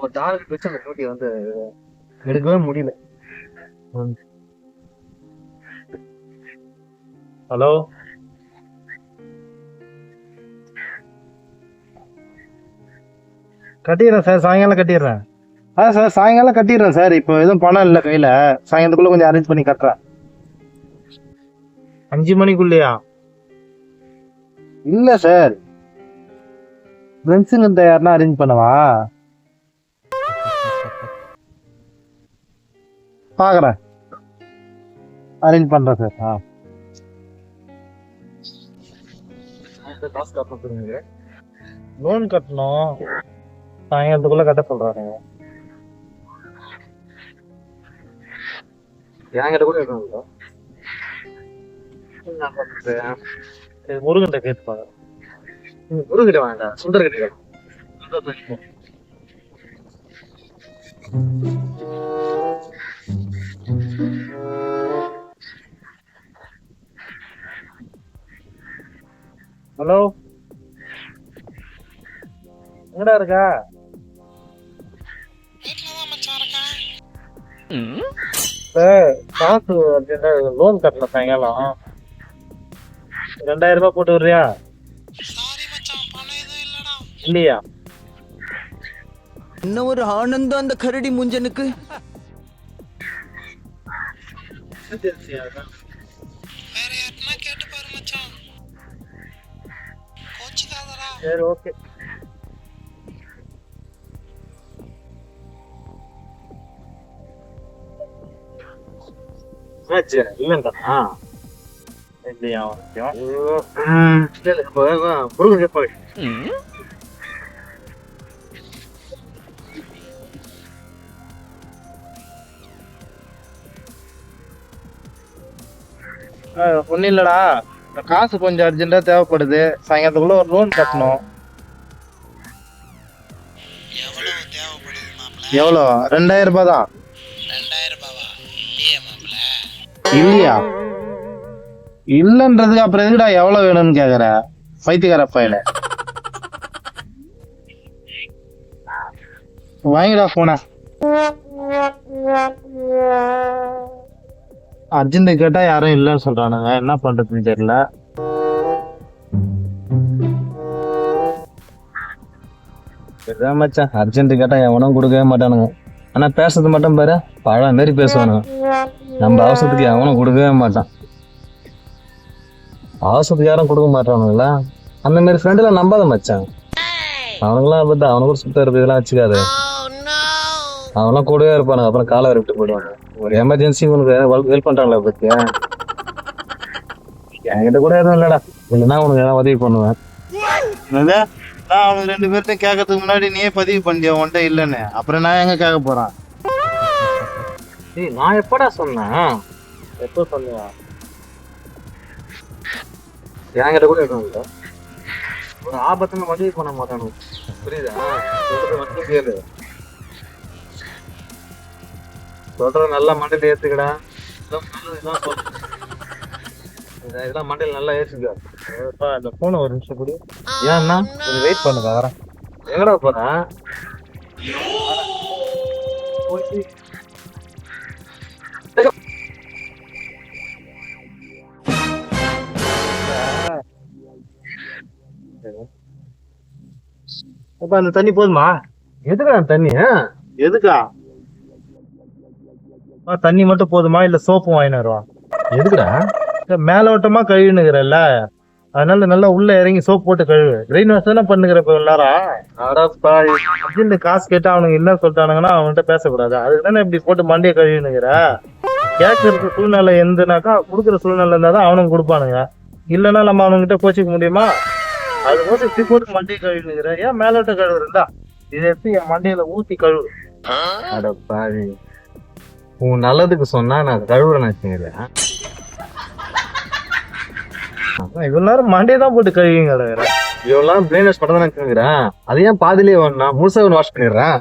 ஒரு டார்கெட் வச்சு அந்த டியூட்டி வந்து எடுக்கவே முடியல. ஹலோ கட்டிடுறேன் சார் சாயங்காலம் கட்டிடுறேன். ஆ சார் சாயங்காலம் கட்டிடுறேன் சார். இப்போ எதுவும் பணம் இல்லை கையில். சாயங்காலத்துக்குள்ள கொஞ்சம் அரேஞ்ச் பண்ணி கட்டுறேன். அஞ்சு மணிக்குள்ளேயா? இல்லை சார். ஃப்ரெண்ட்ஸுங்க யாருன்னா அரேஞ்ச் பண்ணவா? பார்க்குறேன் அரேஞ்ச் பண்ணுறேன் சார் ஆ. லோன் கட்டணும். சாயங்காலத்துக்குள்ள கட்ட சொல்றாங்க என்கிட்ட கூட இது முருகன்ட்ட கேட்டுப்பாங்க குருகிட்ட வேண்டாம். சுந்தர் கிட்ட ஹலோ? எங்கடா இருக்கா? காசு லோன் கட்டணும் சாயங்காலம். ரெண்டாயிரம் ரூபாய் போட்டு விடுறியா? இல்லையா? என்ன ஒரு ஆனந்தம் அந்த கரடி முஞ்சனுக்கு? சரி ஓகே? இல்லைங்கண்ணா. இல்லையா ஓகேவா ம், இல்ல, இப்ப முருகன். ஒன்றும் இல்லைடா காசு கொஞ்சம் அர்ஜென்ட்டாக தேவைப்படுது. சாயங்காலத்துக்குள்ள ஒரு லோன் கட்டணும். எவ்வளோ? ரெண்டாயிரம் ரூபாய் தான் இல்லையே? இல்லன்றதுக்கு அப்புறம் எதுக்குடா எவ்வளோ வேணும்னு கேட்குற பைத்தியக்கார பையல வாங்கிடா போன அர்ஜென்ட் கேட்டா யாரும் இல்லைன்னு சொல்றானுங்க. என்ன பண்றதுன்னு தெரியல. இதான் மச்சான் அர்ஜென்ட் கேட்டா எவனும் கொடுக்கவே மாட்டானுங்க. ஆனா பேசுறது மட்டும் பாரு பழம் மாரி பேசுவானுங்க. நம்ம அவசரத்துக்கு எவனும் கொடுக்கவே மாட்டான். அவசரத்துக்கு யாரும் கொடுக்க மாட்டானுங்களா? அந்த மாதிரி ஃப்ரெண்டுல நம்பாத மச்சான். அவனுங்களாம் பார்த்தா அவனுக்கு கூட சுத்த இருப்பதெல்லாம் வச்சுக்காது. அவன்லாம் கூடவே இருப்பானுங்க. அப்புறம் காலை வரை விட்டு போயிடுவாங்க ஒரு எமர்ஜென்சி உனக்கு ஹெல்ப் பண்றாங்களா பத்தியா? என்கிட்ட கூட எதுவும் இல்லடா. இல்லைன்னா உனக்கு ஏதாவது உதவி பண்ணுவேன்? நான் அவனுக்கு ரெண்டு பேர்த்தையும் கேட்கறதுக்கு முன்னாடி நீயே பதிவு பண்ணிய உன்ட்ட இல்லைன்னு. அப்புறம் நான் எங்க கேட்க போறேன்? நான் எப்படா சொன்னேன்? எப்போ சொன்னியா? என்கிட்ட கூட இல்லை. ஒரு ஆபத்துன்னு உதவி பண்ண மாட்டானு புரியுதா? கேளு. சொல்ற நல்லா மண்டையில ஏத்துக்கடா. இதெல்லாம் மண்டையில நல்லா ஏத்துக்க இந்த போன ஒரு நிமிஷம் கொடு. ஏன்னா கொஞ்சம் வெயிட் பண்ணுங்க வரேன். எங்கடா போறேன் அப்ப அந்த தண்ணி போதுமா? எதுக்குடா தண்ணி? எதுக்கா? தண்ணி மட்டும் போதுமா? இல்ல சோப்பு வாங்கினு வருவா? எதுக்குடா? மேலோட்டமா கழுவினுக்கிறல்ல. அதனால நல்லா உள்ள இறங்கி சோப் போட்டு கழுவு. பிரெயின் வாஷ் தானே பண்ணுகிற இப்ப எல்லாரும் அர்ஜென்ட் காசு கேட்டா அவனுங்க என்ன சொல்லிட்டானுங்கன்னா அவன்கிட்ட பேசக்கூடாது. அதுக்கு தானே இப்படி போட்டு மண்டியை கழுவினுக்கிற? கேட்கறது சூழ்நிலை எந்தனாக்கா கொடுக்குற சூழ்நிலை இருந்தா தான் அவனுங்க கொடுப்பானுங்க. இல்லைன்னா நம்ம அவனுங்கிட்ட கோச்சிக்க முடியுமா? அது போட்டு இப்படி போட்டு மண்டியை கழுவினுக்கிற. ஏன் மேலோட்ட கழுவு இருந்தா இதை எடுத்து என் மண்டையில ஊத்தி கழுவு? அடப்பாவி உன் நல்லதுக்கு சொன்னா நான் கழுவுறேன் வச்சுக்கிறேன் இவ்வளவு நேரம் மண்டையை தான் போட்டு கழுவிங்க வேற. இவ்வளவு பிரெயின் வாஷ் பண்ணதான் நினைச்சுக்கிறேன் அது ஏன் பாதிலே வேணும் முழுசா வாஷ் பண்ணிடுறேன்.